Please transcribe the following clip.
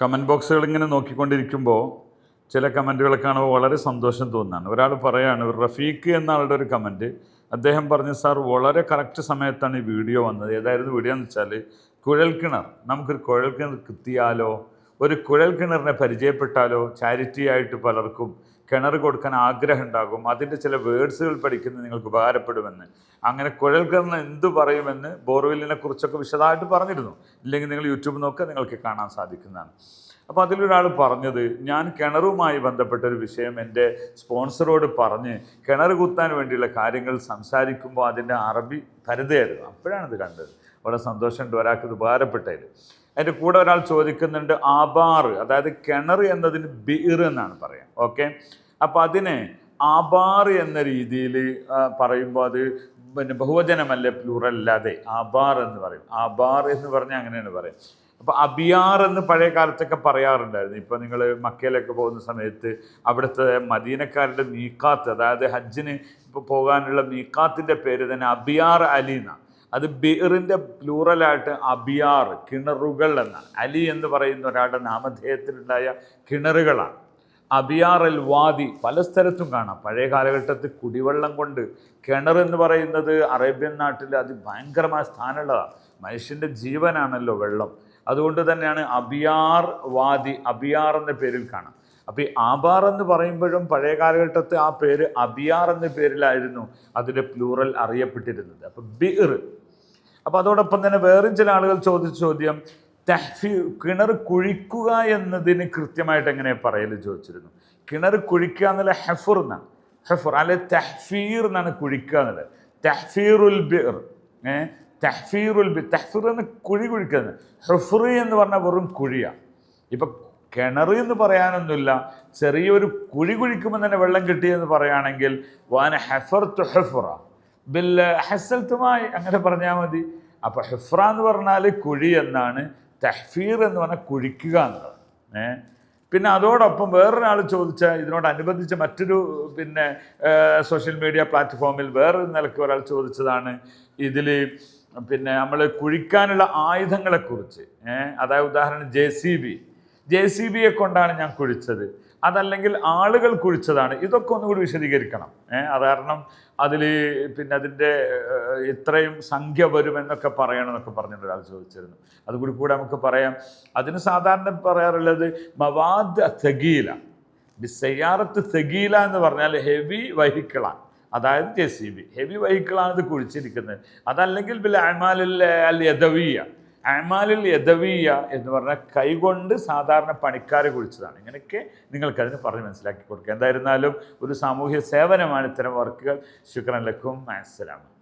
Comment ബോക്സുകൾ ഇങ്ങനെ നോക്കിക്കൊണ്ടിരിക്കുമ്പോൾ ചില കമന്റുകൾ കാണുമ്പോൾ വളരെ സന്തോഷം തോന്നുന്നതാണ്. ഒരാൾ പറയാണ് റഫീഖ് എന്ന ആളുടെ ഒരു കമന്റ് അദ്ദേഹം പറഞ്ഞു സാർ വളരെ കറക്റ്റ് സമയത്താണ് ഈ വീഡിയോ വന്നത്. ഏതായിരുന്നു വീഡിയോ എന്ന് വെച്ചാൽ കുഴൽക്കിണർ. നമുക്കൊരു കുഴൽക്കിണർ കിട്ടിയാലോ? ഒരു കുഴൽ കിണറിനെ പരിചയപ്പെട്ടാലോ ചാരിറ്റി ആയിട്ട് പലർക്കും കിണർ കൊടുക്കാൻ ആഗ്രഹം ഉണ്ടാകും അതിന്റെ ചില വേർഡ്സുകൾ പഠിക്കുന്നത് നിങ്ങൾക്ക് ഉപകാരപ്പെടുമെന്ന്. അങ്ങനെ കുഴൽ കിണർ എന്തു പറയുമെന്ന് ബോർവെല്ലിനെ കുറിച്ചൊക്കെ വിശദമായിട്ട് പറഞ്ഞിരുന്നു. ഇല്ലെങ്കിൽ നിങ്ങൾ യൂട്യൂബ് നോക്കുക നിങ്ങൾക്ക് കാണാൻ സാധിക്കുന്നതാണ്. അപ്പോൾ അതിലൊരാൾ പറഞ്ഞത് ഞാൻ കിണറുമായി ബന്ധപ്പെട്ട ഒരു വിഷയം എന്റെ സ്പോൺസറോട് പറഞ്ഞ് കിണർ കുത്താൻ വേണ്ടിയുള്ള കാര്യങ്ങൾ സംസാരിക്കുമ്പോൾ അതിന്റെ അറബി പരതയായിരുന്നു അപ്പോഴാണ് ഇത് കണ്ടത്. വളരെ സന്തോഷമുണ്ട് ഒരാൾക്ക് ഇത് ഉപകാരപ്പെട്ടതിൽ. അതിന്റെ കൂടെ ഒരാൾ ചോദിക്കുന്നുണ്ട് ആബാർ അതായത് കിണർ എന്നതിന് ബീർ എന്നാണ് പറയാം ഓക്കെ? അപ്പോൾ അതിനെ ആബാർ എന്ന രീതിയിൽ പറയുമ്പോൾ അത് പിന്നെ ബഹുവചനമല്ല പ്ലൂറൽ അല്ലാതെ. ആബാർ എന്ന് പറയും. ആബാർ എന്ന് പറഞ്ഞാൽ അങ്ങനെയാണ് പറയും അപ്പോൾ അബിയാർ എന്ന് പഴയ കാലത്തൊക്കെ പറയാറുണ്ടായിരുന്നു. ഇപ്പോൾ നിങ്ങൾ മക്കയിലൊക്കെ പോകുന്ന സമയത്ത് അവിടുത്തെ മദീനക്കാരുടെ മീക്കാത്ത് അതായത് ഹജ്ജിന് ഇപ്പോൾ പോകാനുള്ള മീക്കാത്തിന്റെ പേര് തന്നെ അബിയാർ അലി എന്നാണ്. അത് ബിറിന്റെ പ്ലൂറലായിട്ട് അബിയാർ കിണറുകൾ എന്നാണ്. അലി എന്ന് പറയുന്ന ഒരാളുടെ നാമധേയത്തിലുണ്ടായ കിണറുകളാണ്. അബിയാർ അൽ വാദി പല സ്ഥലത്തും കാണാം. പഴയ കാലഘട്ടത്തിൽ കുടിവെള്ളം കൊണ്ട് കിണർ എന്ന് പറയുന്നത് അറേബ്യൻ നാട്ടിൽ അതിഭയങ്കരമായ സ്ഥാനമുള്ളതാണ്. മനുഷ്യന്റെ ജീവനാണല്ലോ വെള്ളം. അതുകൊണ്ട് തന്നെയാണ് അബിയാർ വാദി അബിയാർ എന്ന പേരിൽ കാണാം. അപ്പോൾ ഈ ആബാർ എന്ന് പറയുമ്പോഴും പഴയ കാലഘട്ടത്തിൽ ആ പേര് അബിയാർ എന്ന പേരിലായിരുന്നു അതിന്റെ പ്ലൂറൽ അറിയപ്പെട്ടിരുന്നത്. അപ്പോൾ ബിർ അപ്പോൾ അതോടൊപ്പം തന്നെ വേറെയും ചില ആളുകൾ ചോദിച്ച ചോദ്യം തഹ്ഫി കിണർ കുഴിക്കുക എന്നതിന് കൃത്യമായിട്ട് എങ്ങനെ പറയൽ ചോദിച്ചിരുന്നു. കിണർ കുഴിക്കുക എന്നുള്ള ഹെഫുർ എന്നാണ്. ഹെഫുർ അല്ലെ തഹ്ഫീർ എന്നാണ് കുഴിക്കുക എന്നുള്ളത്. തഹ്ഫീറുൽ ബിർ ഏ? തഹ്ഫീറുൽ ബി തഹ്ഫീർ എന്ന് കുഴി കുഴിക്കുന്നത് ഹെഫുർ എന്ന് പറഞ്ഞാൽ വെറും കുഴിയാണ് ഇപ്പം കിണർ എന്ന് പറയാനൊന്നുമില്ല. ചെറിയൊരു കുഴി കുഴിക്കുമ്പോൾ തന്നെ വെള്ളം കിട്ടിയെന്ന് പറയുകയാണെങ്കിൽ വാന ഹെഫർ ഹെഫുറ. ബിൽ ഹസൽത്തുമായി അങ്ങനെ പറഞ്ഞാൽ മതി. അപ്പോൾ ഹിഫ്ര എന്ന് പറഞ്ഞാൽ കുഴി എന്നാണ് തഹ്ഫീർ എന്ന് പറഞ്ഞാൽ കുഴിക്കുക എന്നുള്ളത്. ഏ? പിന്നെ അതോടൊപ്പം വേറൊരാൾ ചോദിച്ച ഇതിനോടനുബന്ധിച്ച് മറ്റൊരു പിന്നെ സോഷ്യൽ മീഡിയ പ്ലാറ്റ്ഫോമിൽ വേറൊരു നിലയ്ക്ക് ഒരാൾ ചോദിച്ചതാണ്. ഇതിൽ പിന്നെ നമ്മൾ കുഴിക്കാനുള്ള ആയുധങ്ങളെക്കുറിച്ച്. ഏഹ് അതായത് ഉദാഹരണം J C B. J C ബിയെ കൊണ്ടാണ് ഞാൻ കുഴിച്ചത്. അതല്ലെങ്കിൽ ആളുകൾ കുഴിച്ചതാണ്. ഇതൊക്കെ ഒന്നുകൂടി വിശദീകരിക്കണം. അത് കാരണം അതിൽ പിന്നെ അതിന്റെ ഇത്രയും സംഖ്യ വരുമെന്നൊക്കെ പറയണമെന്നൊക്കെ പറഞ്ഞിട്ട് ഒരാൾ ചോദിച്ചിരുന്നു. അതുകൂടി കൂടെ നമുക്ക് പറയാം. അതിന് സാധാരണ പറയാറുള്ളത് മവാദ് തെഗീല സയ്യാറത്ത് തെഗീല എന്ന് പറഞ്ഞാൽ ഹെവി വെഹിക്കിളാണ്. അതായത് ജെ സി ബി. ഹെവി വെഹിക്കിളാണ് ഇത് കുഴിച്ചിരിക്കുന്നത്. അതല്ലെങ്കിൽ ബിൽ അമാലിൽ അൽ യദവിയ. അമാലിൽ യദവിയ എന്ന് പറഞ്ഞാൽ കൈകൊണ്ട് സാധാരണ പണിക്കാരെ കുറിച്ചതാണ് ഇങ്ങനെയൊക്കെ നിങ്ങൾക്കതിന് പറഞ്ഞ് മനസ്സിലാക്കി കൊടുക്കുക. എന്തായിരുന്നാലും ഒരു സാമൂഹ്യ സേവനമാണ് ഇത്തരം വർക്കുകൾ. ശുക്രൻ ലക്കും അസ്സലാം